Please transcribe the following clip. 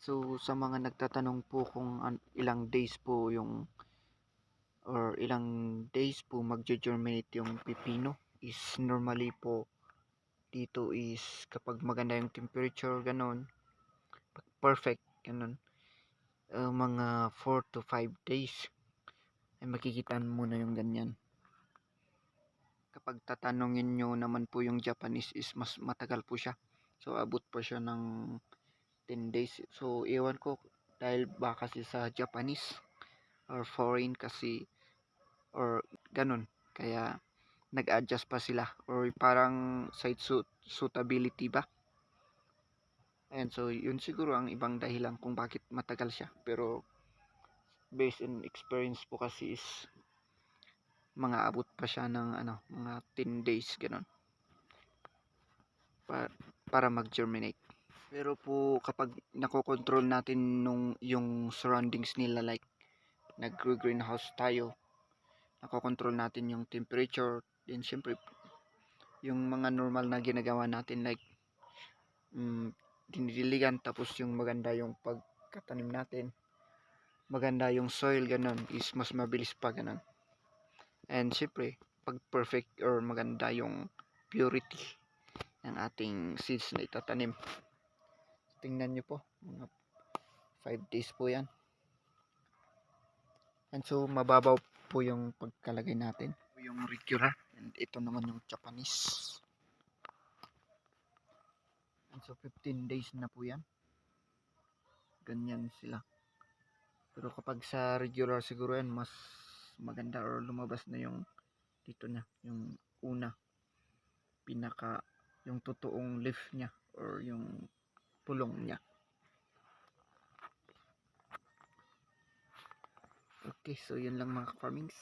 So, sa mga nagtatanong po kung an- ilang days po yung or ilang days po magjo-germinate yung pipino is normally po dito is kapag maganda yung temperature ganon perfect ganon uh, mga 4 to 5 days ay makikita mo na yung ganyan. Kapag tatanungin nyo naman po yung Japanese is mas matagal po siya. So abot po siya ng 10 days. So, iwan ko dahil ba kasi sa Japanese or foreign kasi or ganun. Kaya nag-adjust pa sila or parang site suit suitability ba? Ayan, so yun siguro ang ibang dahilan kung bakit matagal siya. Pero based on experience po kasi is mga abot pa siya ng ano, mga 10 days ganun. Para, para mag-germinate. Pero po kapag nakokontrol natin nung yung surroundings nila like nag-greenhouse tayo, nakokontrol natin yung temperature, then syempre yung mga normal na ginagawa natin like mm, dinidiligan tapos yung maganda yung pagkatanim natin maganda yung soil ganun is mas mabilis pa ganun. And syempre pag perfect or maganda yung purity ng ating seeds na itatanim tingnan nyo po. Mga 5 days po yan. And so mababaw po yung pagkalagay natin. Yung regular and ito naman yung Japanese. And so 15 days na po yan. Ganyan sila. Pero kapag sa regular siguro yan mas maganda or lumabas na yung dito na yung una. Pinaka yung totoong leaf niya or yung pulong niya. Okay, so yun lang mga farmings.